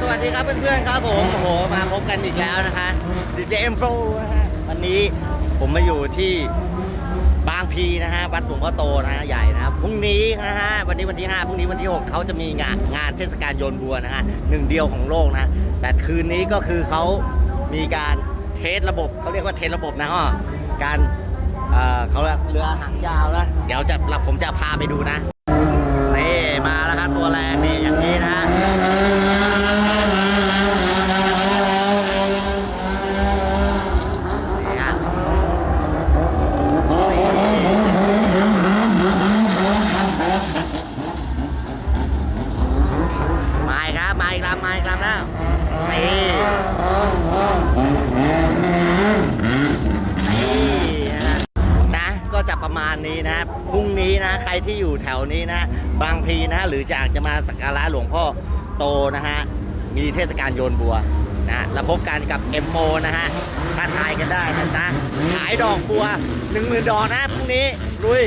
สวัสดีครับเพื่อนๆครับผมโอ้โหมาพบกันอีกแล้วนะคะดีเจเอ็มโฟนะฮะวันนี้ผมมาอยู่ที่บางพีนะฮะวัดหลวงพ่อโตนะฮะใหญ่นะครับพรุ่งนี้นะฮะวันนี้วันที่ 5 พรุ่งนี้วันที่ 6เขาจะมีงานงานเทศกาลโยนบัวนะฮะหนึ่งเดียวของโลกนะแต่คืนนี้ก็คือเขามีการเทสระบบเขาเรียกว่าเทสระบบนะอ้อการเอ่อเขาเรียกเรือหางยาวนะเดี๋ยวจะผมจะพาไปดูนะนี่มาแล้วครับตัวแรงนี่อย่างนี้นะฮะ นี่ฮะมา อีกครับมาอีกลำมาอีกลำแล้วนี่นี่นะก็จะประมาณนี้นะพรุ่งนี้นะ ใครที่อยู่แถวนี้นะ บางพีนะ หรืออยากจะมาสักการะหลวงพ่อโตนะฮะ มีเทศกาลโยนบัวนะแล้วพบกันกับ M4 นะฮะถ้าทายกันได้นะจ๊ะขายดอกบัว1 0,000ดอกนะพรุ่งนี้ลุย